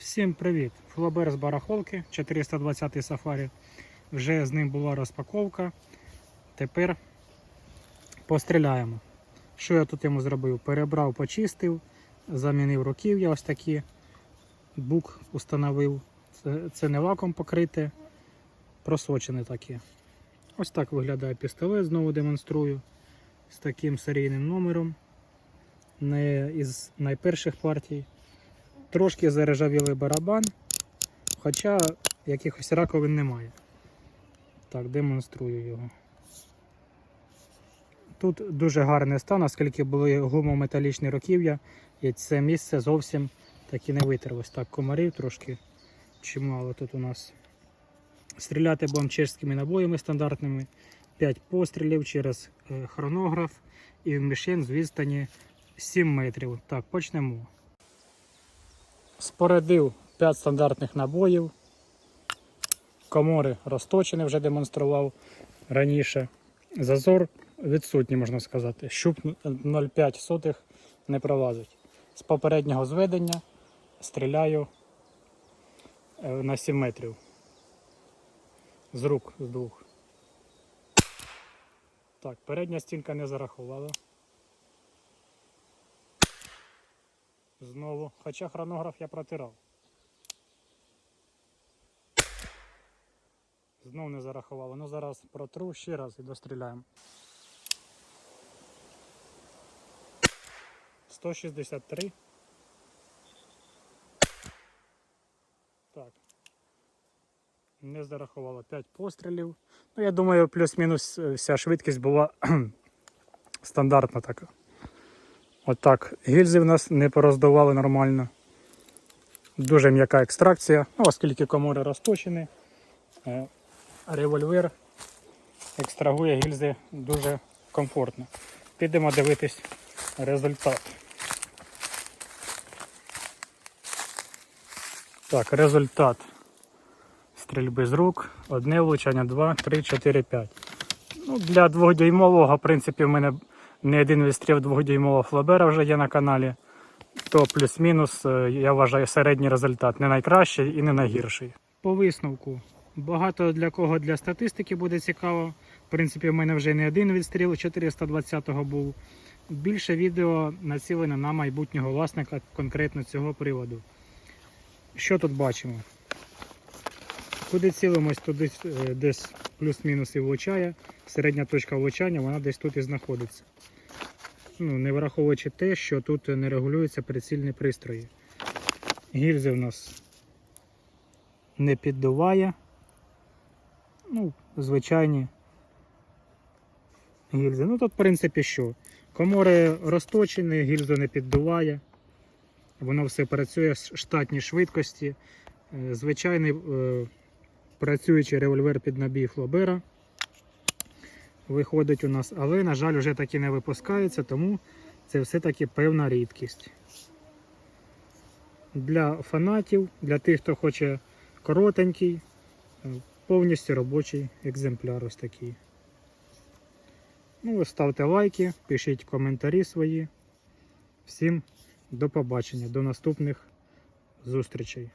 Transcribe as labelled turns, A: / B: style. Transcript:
A: Всім привіт! Флобер з барахолки 420 Safari. Вже з ним була розпаковка. Тепер постріляємо. Що я тут йому зробив? Перебрав, почистив, замінив руків'я ось такі. Бук установив. Це, це не лаком покрите, просочене таке. Ось так виглядає пістолет, знову демонструю. З таким серійним номером. Не із найперших партій. Трошки заржавілий барабан, хоча якихось раковин немає. Так, демонструю його. Тут дуже гарний стан, оскільки були гумометалічні руків'я, і це місце зовсім таки не витерлось. Так, комарів трошки чимало тут у нас. Стріляти будемо чешськими набоями стандартними. 5 пострілів через е, хронограф і в мішень з відстані 7 метрів. Так, почнемо. Спорядив 5 стандартних набоїв. Комори розточені, вже демонстрував раніше. Зазор відсутній, можна сказати. Щуп 0,5 сотих не пролазить. З попереднього зведення стріляю е, на 7 метрів. З рук, з двох. Так, передня стінка не зарахувала. Знову. Хоча хронограф я протирав. Знову не зарахувало. Ну зараз протру ще раз і достріляємо. 163. Так. Не зарахувало 5 пострілів. Ну, я думаю, плюс-мінус е, вся швидкість була стандартна така. Отак. Гільзи в нас не пороздували нормально. Дуже м'яка екстракція, ну, оскільки комори розточені. е, Револьвер екстрагує гільзи дуже комфортно. Підемо дивитись результат. Так, результат стрільби з рук. Одне влучання, два, три, чотири, п'ять. Ну, для двохдюймового, в принципі, в мене не один відстріл двохдюймового флабера вже є на каналі. То плюс-мінус, е, я вважаю, середній результат. Не найкращий і не найгірший. По висновку. Багато для кого для статистики буде цікаво. В принципі, в мене вже не один відстріл 420-го був. Більше відео націлено на майбутнього власника конкретно цього приводу. Що тут бачимо? Куди цілимось, туди е, десь плюс-мінус і влучає. Середня точка влучання, вона десь тут і знаходиться. Ну, не враховуючи те, що тут не регулюються прицільні пристрої. Гільзи в нас не піддуває. Ну, звичайні гільзи. Ну тут, в принципі, що? Комори розточені, гільзу не піддуває. Воно все працює з штатній швидкості. Е, Звичайний е, працюючий револьвер під набій Флобера виходить у нас, але, на жаль, вже таки не випускається, тому це все-таки певна рідкість. Для фанатів, для тих, хто хоче коротенький, повністю робочий екземпляр ось такий. Ну, ставте лайки, пишіть коментарі свої. Всім до побачення, до наступних зустрічей.